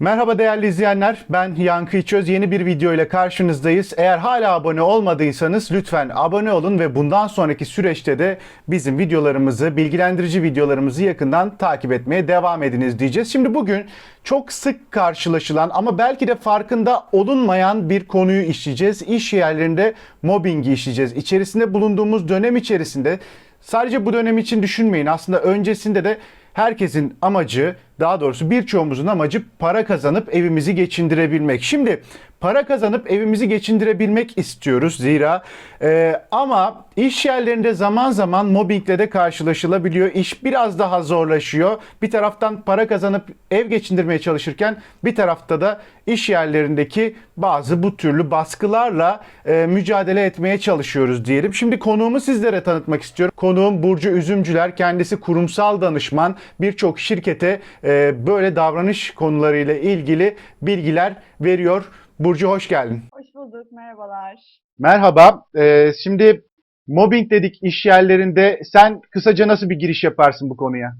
Merhaba değerli izleyenler. Ben Yankı İçöz. Yeni bir video ile karşınızdayız. Eğer hala abone olmadıysanız lütfen abone olun ve bundan sonraki süreçte de bizim videolarımızı, bilgilendirici videolarımızı yakından takip etmeye devam ediniz diyeceğiz. Şimdi bugün çok sık karşılaşılan ama belki de farkında olunmayan bir konuyu işleyeceğiz. İş yerlerinde mobbingi işleyeceğiz. İçerisinde bulunduğumuz dönem içerisinde sadece bu dönem için düşünmeyin. Aslında öncesinde de herkesin amacı daha doğrusu birçoğumuzun amacı para kazanıp evimizi geçindirebilmek. Şimdi para kazanıp evimizi geçindirebilmek istiyoruz zira e, ama iş yerlerinde zaman zaman mobbingle de karşılaşılabiliyor. İş biraz daha zorlaşıyor. Bir taraftan para kazanıp ev geçindirmeye çalışırken bir tarafta da iş yerlerindeki bazı bu türlü baskılarla e, mücadele etmeye çalışıyoruz diyelim. Şimdi konuğumu sizlere tanıtmak istiyorum. Konuğum Burcu Üzümcüler. Kendisi kurumsal danışman. Birçok şirkete e, böyle davranış konularıyla ilgili bilgiler veriyor. Burcu hoş geldin. Hoş bulduk, merhabalar. Merhaba. Ee, şimdi mobbing dedik iş yerlerinde. Sen kısaca nasıl bir giriş yaparsın bu konuya?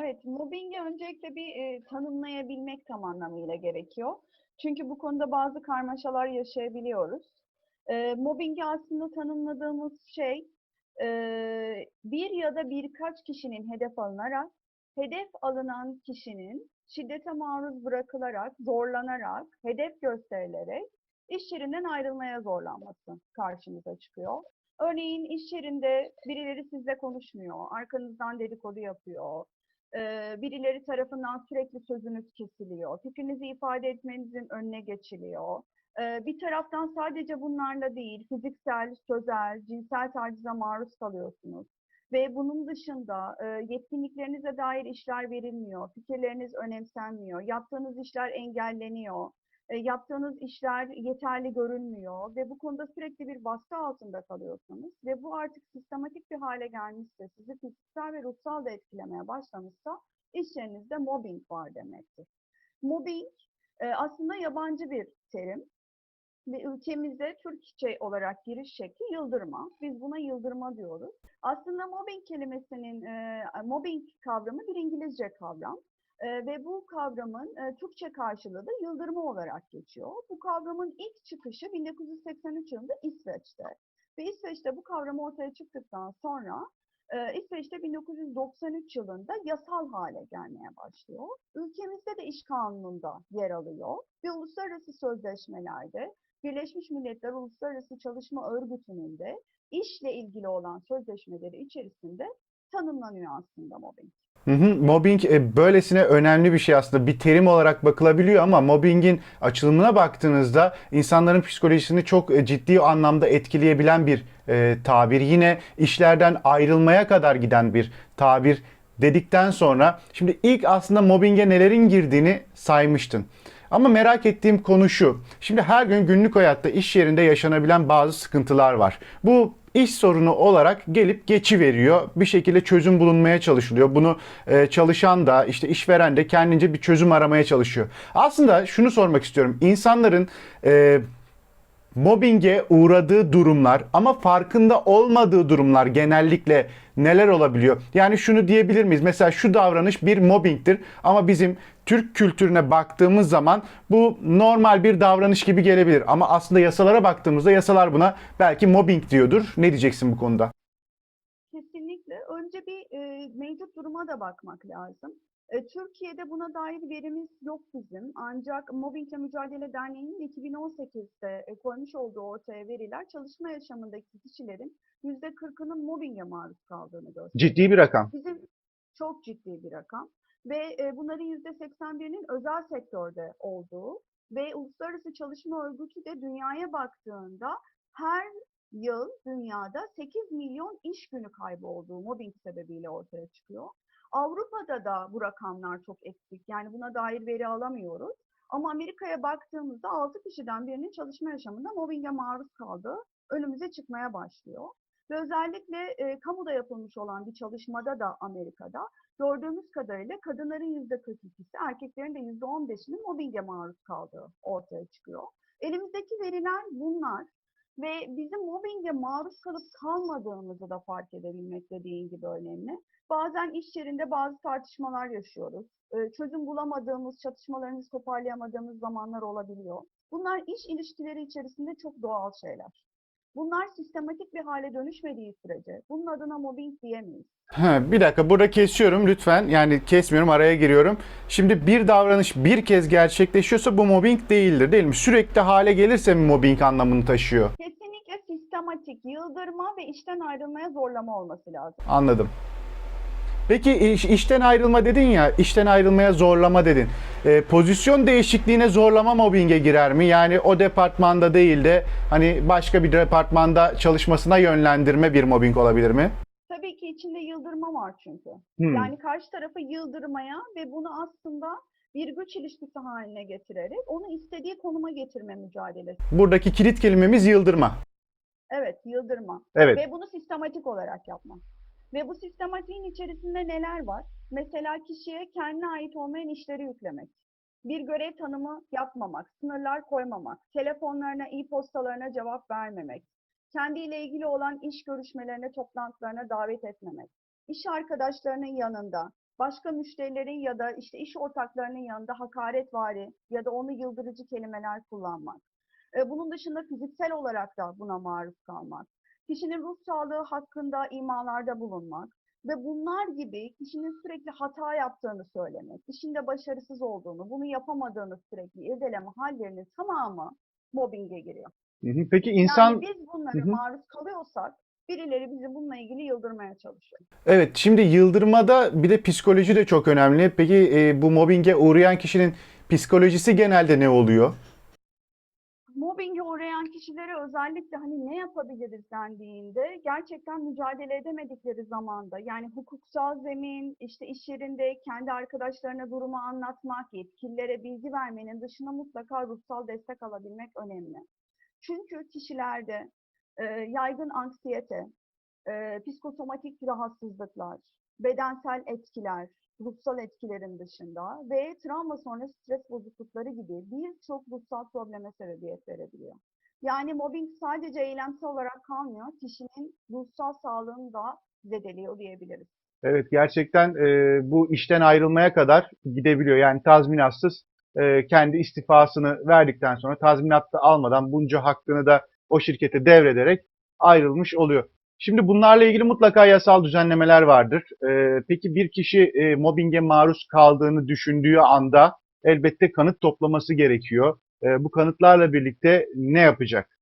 Evet, mobbingi öncelikle bir e, tanımlayabilmek tam anlamıyla gerekiyor. Çünkü bu konuda bazı karmaşalar yaşayabiliyoruz. E, mobbingi aslında tanımladığımız şey e, bir ya da birkaç kişinin hedef alınarak, hedef alınan kişinin şiddete maruz bırakılarak, zorlanarak, hedef gösterilerek iş yerinden ayrılmaya zorlanması karşımıza çıkıyor. Örneğin iş yerinde birileri sizle konuşmuyor, arkanızdan dedikodu yapıyor, birileri tarafından sürekli sözünüz kesiliyor, fikrinizi ifade etmenizin önüne geçiliyor. Bir taraftan sadece bunlarla değil, fiziksel, sözel, cinsel tacize maruz kalıyorsunuz. Ve bunun dışında eee, yetkinliklerinize dair işler verilmiyor, fikirleriniz önemsenmiyor, yaptığınız işler engelleniyor, e, yaptığınız işler yeterli görünmüyor ve bu konuda sürekli bir baskı altında kalıyorsunuz ve bu artık sistematik bir hale gelmişse, sizi fiziksel ve ruhsal da etkilemeye başlamışsa iş yerinizde mobbing var demektir. Mobbing e, aslında yabancı bir terim ve ülkemizde Türkçe olarak giriş şekli yıldırma. Biz buna yıldırma diyoruz. Aslında mobbing kelimesinin, e, mobbing kavramı bir İngilizce kavram. Ee, ve bu kavramın e, Türkçe karşılığı da yıldırma olarak geçiyor. Bu kavramın ilk çıkışı 1983 yılında İsveç'te. Ve İsveç'te bu kavram ortaya çıktıktan sonra e, İsveç'te 1993 yılında yasal hale gelmeye başlıyor. Ülkemizde de iş kanununda yer alıyor ve uluslararası sözleşmelerde Birleşmiş Milletler Uluslararası Çalışma Örgütü'nün de işle ilgili olan sözleşmeleri içerisinde tanımlanıyor aslında mobbing. Hı hı. Mobbing e, böylesine önemli bir şey aslında. Bir terim olarak bakılabiliyor ama mobbingin açılımına baktığınızda insanların psikolojisini çok e, ciddi anlamda etkileyebilen bir e, tabir. Yine işlerden ayrılmaya kadar giden bir tabir dedikten sonra şimdi ilk aslında mobbinge nelerin girdiğini saymıştın. Ama merak ettiğim konu şu. Şimdi her gün günlük hayatta iş yerinde yaşanabilen bazı sıkıntılar var. Bu iş sorunu olarak gelip geçi veriyor. Bir şekilde çözüm bulunmaya çalışılıyor. Bunu e, çalışan da işte işveren de kendince bir çözüm aramaya çalışıyor. Aslında şunu sormak istiyorum. İnsanların e, mobbinge uğradığı durumlar ama farkında olmadığı durumlar genellikle neler olabiliyor? Yani şunu diyebilir miyiz? Mesela şu davranış bir mobbingtir ama bizim Türk kültürüne baktığımız zaman bu normal bir davranış gibi gelebilir. Ama aslında yasalara baktığımızda yasalar buna belki mobbing diyordur. Ne diyeceksin bu konuda? Kesinlikle. Önce bir e, mevcut duruma da bakmak lazım. Türkiye'de buna dair verimiz yok bizim. Ancak Mobbingle Mücadele Derneği'nin 2018'de e, koymuş olduğu ortaya veriler çalışma yaşamındaki kişilerin %40'ının mobbinge maruz kaldığını gösteriyor. Ciddi bir rakam. Bizim çok ciddi bir rakam ve e, bunların %81'inin özel sektörde olduğu ve Uluslararası Çalışma Örgütü de dünyaya baktığında her yıl dünyada 8 milyon iş günü kaybı olduğu mobbing sebebiyle ortaya çıkıyor. Avrupa'da da bu rakamlar çok eksik. Yani buna dair veri alamıyoruz. Ama Amerika'ya baktığımızda 6 kişiden birinin çalışma yaşamında mobbinge maruz kaldığı önümüze çıkmaya başlıyor. Ve özellikle e, kamuda yapılmış olan bir çalışmada da Amerika'da gördüğümüz kadarıyla kadınların %42'si, erkeklerin de %15'inin mobbinge maruz kaldığı ortaya çıkıyor. Elimizdeki veriler bunlar. Ve bizim mobbinge maruz kalıp kalmadığımızı da fark edebilmek dediğin gibi önemli. Bazen iş yerinde bazı tartışmalar yaşıyoruz. Ee, Çözüm bulamadığımız, çatışmalarımızı toparlayamadığımız zamanlar olabiliyor. Bunlar iş ilişkileri içerisinde çok doğal şeyler. Bunlar sistematik bir hale dönüşmediği sürece bunun adına mobbing diyemeyiz. Ha, bir dakika burada kesiyorum lütfen. Yani kesmiyorum araya giriyorum. Şimdi bir davranış bir kez gerçekleşiyorsa bu mobbing değildir değil mi? Sürekli hale gelirse mi mobbing anlamını taşıyor? Kesinlikle sistematik, yıldırma ve işten ayrılmaya zorlama olması lazım. Anladım. Peki iş- işten ayrılma dedin ya, işten ayrılmaya zorlama dedin. Ee, pozisyon değişikliğine zorlama mobbinge girer mi? Yani o departmanda değil de hani başka bir departmanda çalışmasına yönlendirme bir mobbing olabilir mi? Tabii ki içinde yıldırma var çünkü. Hmm. Yani karşı tarafı yıldırmaya ve bunu aslında bir güç ilişkisi haline getirerek onu istediği konuma getirme mücadelesi. Buradaki kilit kelimemiz yıldırma. Evet, yıldırma. Evet. Ve bunu sistematik olarak yapmak. Ve bu sistematiğin içerisinde neler var? Mesela kişiye kendine ait olmayan işleri yüklemek. Bir görev tanımı yapmamak, sınırlar koymamak, telefonlarına, e-postalarına cevap vermemek, kendiyle ilgili olan iş görüşmelerine, toplantılarına davet etmemek, iş arkadaşlarının yanında, başka müşterilerin ya da işte iş ortaklarının yanında hakaretvari ya da onu yıldırıcı kelimeler kullanmak. E, Bunun dışında fiziksel olarak da buna maruz kalmak kişinin ruh sağlığı hakkında imalarda bulunmak ve bunlar gibi kişinin sürekli hata yaptığını söylemek, işinde başarısız olduğunu, bunu yapamadığını sürekli irdeleme hallerinin tamamı mobbinge giriyor. Peki insan Yani biz bunlara Hı hı. maruz kalıyorsak birileri bizi bununla ilgili yıldırmaya çalışıyor. Evet, şimdi yıldırmada bir de psikoloji de çok önemli. Peki e, bu mobbinge uğrayan kişinin psikolojisi genelde ne oluyor? Özellikle hani ne yapabiliriz dendiğinde gerçekten mücadele edemedikleri zamanda yani hukuksal zemin, işte iş yerinde kendi arkadaşlarına durumu anlatmak, yetkililere bilgi vermenin dışında mutlaka ruhsal destek alabilmek önemli. Çünkü kişilerde e, yaygın anksiyete, e, psikosomatik rahatsızlıklar, bedensel etkiler, ruhsal etkilerin dışında ve travma sonrası stres bozuklukları gibi birçok ruhsal probleme sebebiyet verebiliyor. Yani mobbing sadece eylemsel olarak kalmıyor, kişinin ruhsal sağlığını da zedeliyor diyebiliriz. Evet, gerçekten e, bu işten ayrılmaya kadar gidebiliyor. Yani tazminatsız e, kendi istifasını verdikten sonra tazminat da almadan bunca hakkını da o şirkete devrederek ayrılmış oluyor. Şimdi bunlarla ilgili mutlaka yasal düzenlemeler vardır. E, peki bir kişi e, mobbinge maruz kaldığını düşündüğü anda elbette kanıt toplaması gerekiyor. E, bu kanıtlarla birlikte ne yapacak?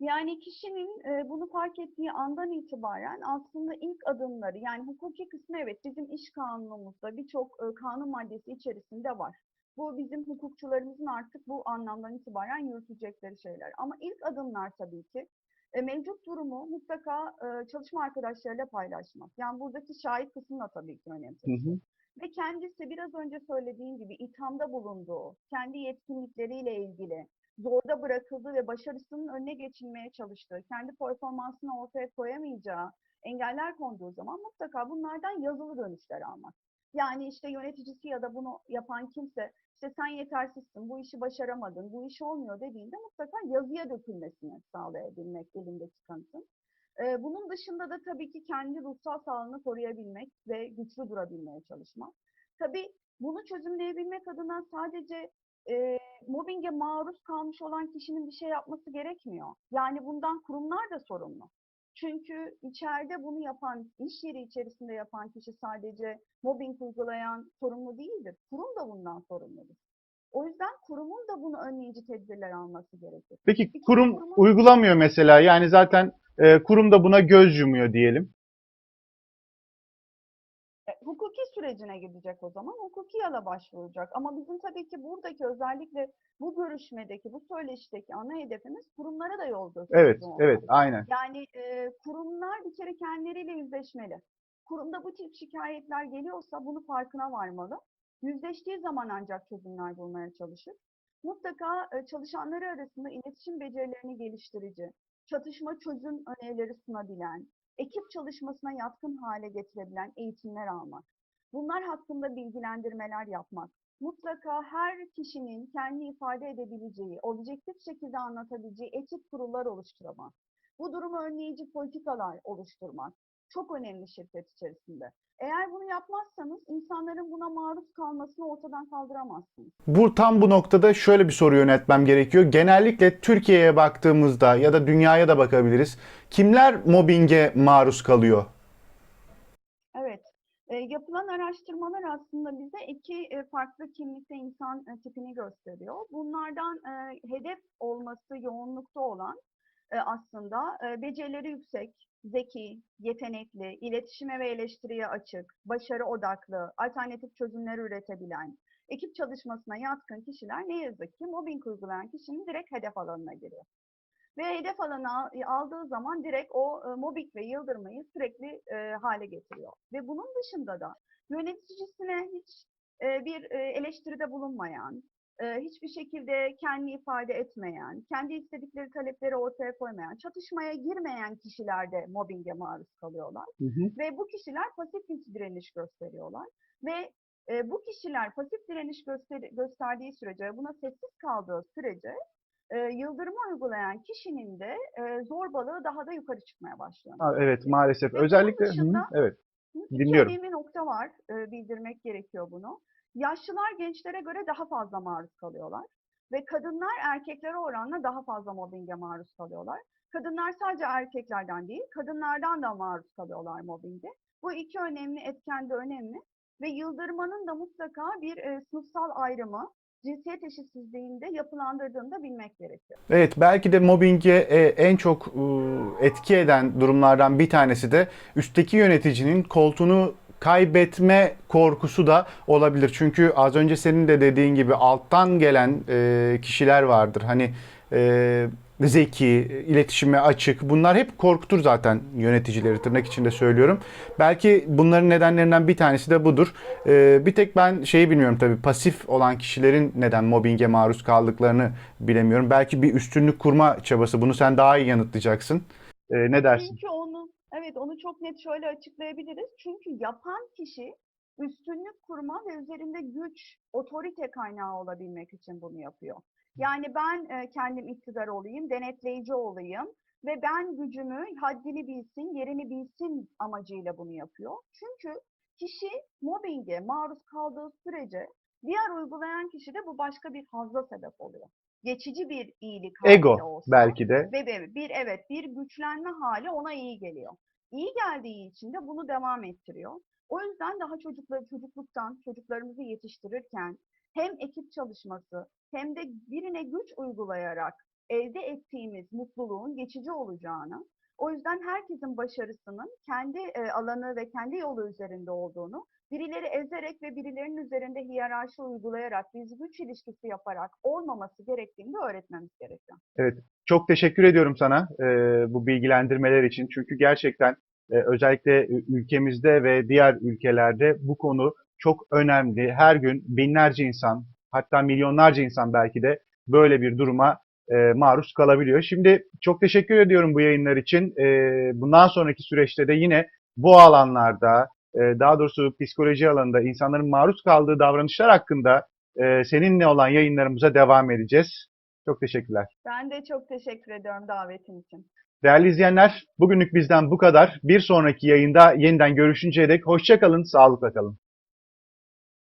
Yani kişinin e, bunu fark ettiği andan itibaren aslında ilk adımları yani hukuki kısmı evet bizim iş kanunumuzda birçok e, kanun maddesi içerisinde var. Bu bizim hukukçularımızın artık bu anlamdan itibaren yürütecekleri şeyler. Ama ilk adımlar tabii ki e, mevcut durumu mutlaka e, çalışma arkadaşlarıyla paylaşmak. Yani buradaki şahit kısmı da tabii ki önemli. Hı hı. Ve kendisi biraz önce söylediğim gibi ithamda bulunduğu, kendi yetkinlikleriyle ilgili zorda bırakıldığı ve başarısının önüne geçilmeye çalıştığı, kendi performansını ortaya koyamayacağı engeller konduğu zaman mutlaka bunlardan yazılı dönüşler almak. Yani işte yöneticisi ya da bunu yapan kimse işte sen yetersizsin, bu işi başaramadın, bu iş olmuyor dediğinde mutlaka yazıya dökülmesini sağlayabilmek elindeki kanıtın. Ee, bunun dışında da tabii ki kendi ruhsal sağlığını koruyabilmek ve güçlü durabilmeye çalışmak. Tabii bunu çözümleyebilmek adına sadece e, mobbinge maruz kalmış olan kişinin bir şey yapması gerekmiyor. Yani bundan kurumlar da sorumlu. Çünkü içeride bunu yapan, iş yeri içerisinde yapan kişi sadece mobbing uygulayan sorumlu değildir. Kurum da bundan sorumludur. O yüzden kurumun da bunu önleyici tedbirler alması gerekir. Peki kere kurum kurumun- uygulamıyor mesela. Yani zaten e, kurum da buna göz yumuyor diyelim. Sürecine gidecek o zaman. Hukuki yola başvuracak. Ama bizim tabii ki buradaki özellikle bu görüşmedeki, bu söyleşideki ana hedefimiz kurumlara da yol gösterici Evet, olmak. evet, aynen. Yani e, kurumlar bir kere kendileriyle yüzleşmeli. Kurumda bu tip şikayetler geliyorsa bunu farkına varmalı. Yüzleştiği zaman ancak çözümler bulmaya çalışır. Mutlaka e, çalışanları arasında iletişim becerilerini geliştirici, çatışma çözüm önerileri sunabilen, ekip çalışmasına yatkın hale getirebilen eğitimler almak. Bunlar hakkında bilgilendirmeler yapmak. Mutlaka her kişinin kendi ifade edebileceği, objektif şekilde anlatabileceği etik kurullar oluşturmak. Bu durumu önleyici politikalar oluşturmak çok önemli şirket içerisinde. Eğer bunu yapmazsanız insanların buna maruz kalmasını ortadan kaldıramazsınız. Bu tam bu noktada şöyle bir soru yönetmem gerekiyor. Genellikle Türkiye'ye baktığımızda ya da dünyaya da bakabiliriz. Kimler mobbinge maruz kalıyor? Evet. E, yapılan araştırmalar aslında bize iki e, farklı kimlikte insan e, tipini gösteriyor. Bunlardan e, hedef olması yoğunlukta olan aslında becerileri yüksek, zeki, yetenekli, iletişime ve eleştiriye açık, başarı odaklı, alternatif çözümler üretebilen, ekip çalışmasına yatkın kişiler ne yazık ki mobbing uygulayan kişinin direkt hedef alanına giriyor. Ve hedef alanı al- aldığı zaman direkt o e, mobbing ve yıldırmayı sürekli e, hale getiriyor. Ve bunun dışında da yöneticisine hiç e, bir e, eleştiride bulunmayan, e, hiçbir şekilde kendi ifade etmeyen, kendi istedikleri talepleri ortaya koymayan, çatışmaya girmeyen kişiler de mobbinge maruz kalıyorlar. Ve bu kişiler pasif bir direniş gösteriyorlar. Ve e, bu kişiler pasif direniş göster- gösterdiği sürece, buna sessiz kaldığı sürece e, yıldırma uygulayan kişinin de e, zorbalığı daha da yukarı çıkmaya başlıyor. Ha, Evet maalesef. Ve Özellikle hı hı, dışında- evet. Dinliyorum. önemli nokta var, e, bildirmek gerekiyor bunu. Yaşlılar gençlere göre daha fazla maruz kalıyorlar. Ve kadınlar erkeklere oranla daha fazla mobbinge maruz kalıyorlar. Kadınlar sadece erkeklerden değil, kadınlardan da maruz kalıyorlar mobbinge. Bu iki önemli etken de önemli. Ve yıldırmanın da mutlaka bir e, sınıfsal ayrımı, cinsiyet eşitsizliğinde yapılandırdığını da bilmek gerekiyor. Evet belki de mobbinge e, en çok e, etki eden durumlardan bir tanesi de üstteki yöneticinin koltuğunu kaybetme korkusu da olabilir. Çünkü az önce senin de dediğin gibi alttan gelen e, kişiler vardır. Hani zeki, iletişime açık. Bunlar hep korkutur zaten yöneticileri tırnak içinde söylüyorum. Belki bunların nedenlerinden bir tanesi de budur. E, bir tek ben şeyi bilmiyorum tabii pasif olan kişilerin neden mobbinge maruz kaldıklarını bilemiyorum. Belki bir üstünlük kurma çabası. Bunu sen daha iyi yanıtlayacaksın. E, ne dersin? Çünkü onu, evet onu çok net şöyle açıklayabiliriz. Çünkü yapan kişi üstünlük kurma ve üzerinde güç, otorite kaynağı olabilmek için bunu yapıyor. Yani ben e, kendim iktidar olayım, denetleyici olayım ve ben gücümü, haddini bilsin, yerini bilsin amacıyla bunu yapıyor. Çünkü kişi mobbinge maruz kaldığı sürece diğer uygulayan kişi de bu başka bir hazza sebep oluyor. Geçici bir iyilik hali Ego olsa. belki de. Ve bir evet bir güçlenme hali ona iyi geliyor. İyi geldiği için de bunu devam ettiriyor. O yüzden daha çocukları çocukluktan çocuklarımızı yetiştirirken hem ekip çalışması hem de birine güç uygulayarak elde ettiğimiz mutluluğun geçici olacağını, o yüzden herkesin başarısının kendi e, alanı ve kendi yolu üzerinde olduğunu, birileri ezerek ve birilerinin üzerinde hiyerarşi uygulayarak, biz güç ilişkisi yaparak olmaması gerektiğini de öğretmemiz gerekiyor. Çok teşekkür ediyorum sana e, bu bilgilendirmeler için. Çünkü gerçekten e, özellikle ülkemizde ve diğer ülkelerde bu konu çok önemli. Her gün binlerce insan, hatta milyonlarca insan belki de böyle bir duruma e, maruz kalabiliyor. Şimdi çok teşekkür ediyorum bu yayınlar için. E, bundan sonraki süreçte de yine bu alanlarda, e, daha doğrusu psikoloji alanında insanların maruz kaldığı davranışlar hakkında e, seninle olan yayınlarımıza devam edeceğiz. Çok teşekkürler. Ben de çok teşekkür ediyorum davetin için. Değerli izleyenler, bugünlük bizden bu kadar. Bir sonraki yayında yeniden görüşünceye dek hoşça kalın, sağlıkla kalın.